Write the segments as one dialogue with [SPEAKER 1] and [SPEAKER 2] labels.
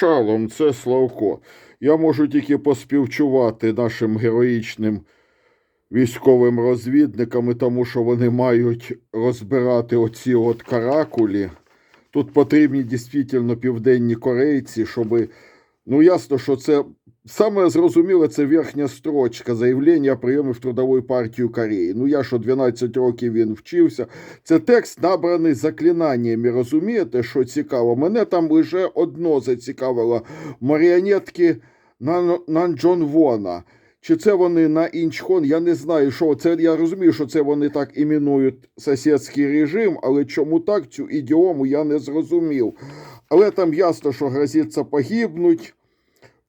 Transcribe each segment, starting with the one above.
[SPEAKER 1] Шалом, це Славко. Я можу тільки поспівчувати нашим героїчним військовим розвідникам, тому що вони мають розбирати оці от каракулі. Тут потрібні дійсно південні корейці, щоб. Ну, ясно, що це саме зрозуміле, це верхня строчка заявлення прийому в трудову партію Кореї. Ну, я що 12 років він вчився. Це текст набраний заклинаннями. Розумієте, що цікаво? Мене там лише одно зацікавило: маріонетки Нан- Нанджон Вона. Чи це вони на Інчхон? Я не знаю, що це. Я розумію, що це вони так іменують сусідський режим, але чому так цю ідіому я не зрозумів. Але там ясно, що грозиться погибнуть.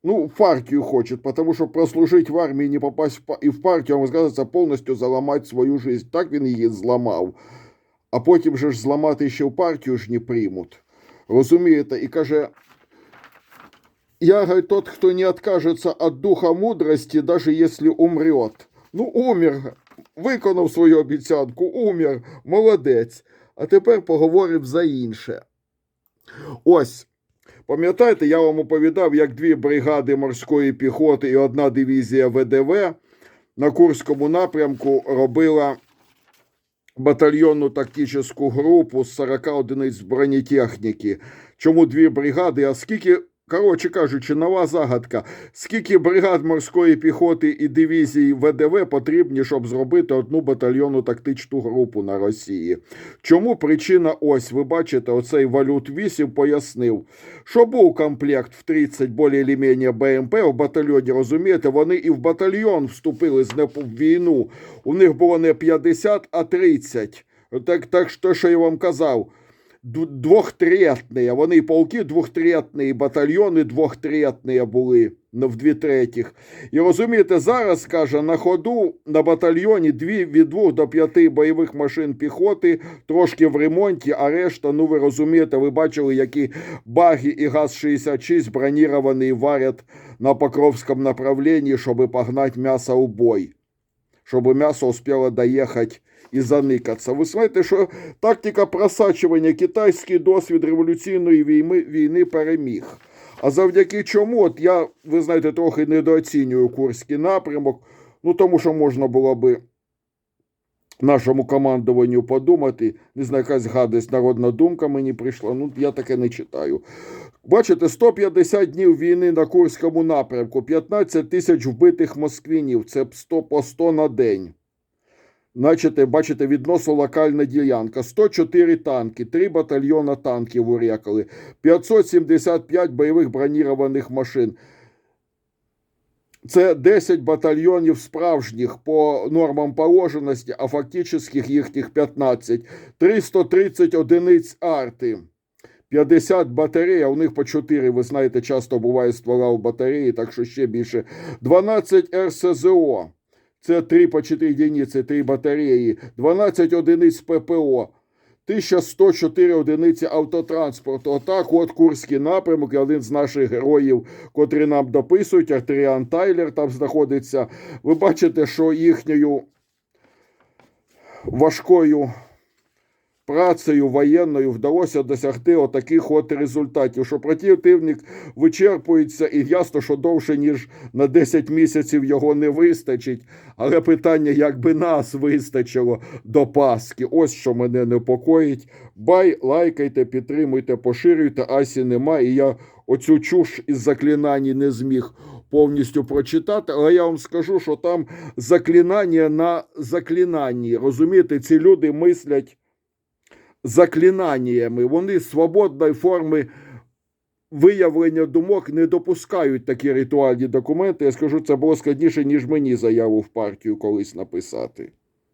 [SPEAKER 1] Ну, в партию хочет, потому что прослужить в армии, не попасть в, и в партию, вам сказаться полностью заламати свою жизнь. Так він її зламав. А потім же ж зламати ще в партію ж не приймуть. Розумієте? І каже, я, говорит, тот, кто не откажется от духа мудрости, даже если умрет. Ну, умер, виконав свою обіцянку, умер, молодець. А тепер поговоримо за інше. Ось. Пам'ятаєте, я вам оповідав, як дві бригади морської піхоти і одна дивізія ВДВ на Курському напрямку робила батальйонну тактичну групу з 40 одиниць бронетехніки. Чому дві бригади? А скільки, коротше кажучи, нова загадка. Скільки бригад морської піхоти і дивізій ВДВ потрібні, щоб зробити одну батальйонну тактичну групу на Росії? Чому причина ось, ви бачите, оцей валют 8 пояснив, що був комплект в 30 більш-менш БМП в батальйоні, розумієте, вони і в батальйон вступили з в війну. У них було не 50, а 30. Так, так що, що я вам казав, двохтретні, вони полки двохтретні, батальйони двохтретні були в дві третіх. І розумієте, зараз, каже, на ходу на батальйоні дві, від двох до п'яти бойових машин піхоти, трошки в ремонті, а решта, ну ви розумієте, ви бачили, які баги і ГАЗ-66 броніровані варять на Покровському направленні, щоб погнати м'ясо у бой. Щоб м'ясо успіло доїхати і заникатися. Ви знаєте, що тактика просачування, китайський досвід революційної війни переміг. А завдяки чому, от я, ви знаєте, трохи недооцінюю Курський напрямок, ну тому що можна було би нашому командуванню подумати. Не знаю, якась гадость, народна думка мені прийшла. Ну, я таке не читаю. Бачите, 150 днів війни на Курському напрямку, 15 тисяч вбитих москвінів, це 100 по 100 на день. Значить, бачите, відносно локальна ділянка. 104 танки, 3 батальйона танків урякали, 575 бойових бронірованих машин. Це 10 батальйонів справжніх по нормам положеності, а фактичних їхніх 15. 330 одиниць арти. 50 батарей, а у них по 4, ви знаєте, часто буває ствола в батареї, так що ще більше. 12 РСЗО. Це 3 по 4 одиниці, 3 батареї, 12 одиниць ППО, 1104 одиниці автотранспорту. Отак от Курський напрямок, один з наших героїв, котрі нам дописують, Артеріан Тайлер там знаходиться. Ви бачите, що їхньою важкою працею воєнною вдалося досягти отаких от результатів, що противник вичерпується, і ясно, що довше, ніж на 10 місяців його не вистачить. Але питання, як би нас вистачило до Пасхи. Ось що мене непокоїть. Бай, лайкайте, підтримуйте, поширюйте, Асі нема. І я оцю чуш із заклинань не зміг повністю прочитати. Але я вам скажу, що там заклинання на заклинанні. Розумієте, ці люди мислять заклинаннями. Вони свободної форми виявлення думок не допускають такі ритуальні документи. Я скажу, це було складніше, ніж мені заяву в партію колись написати.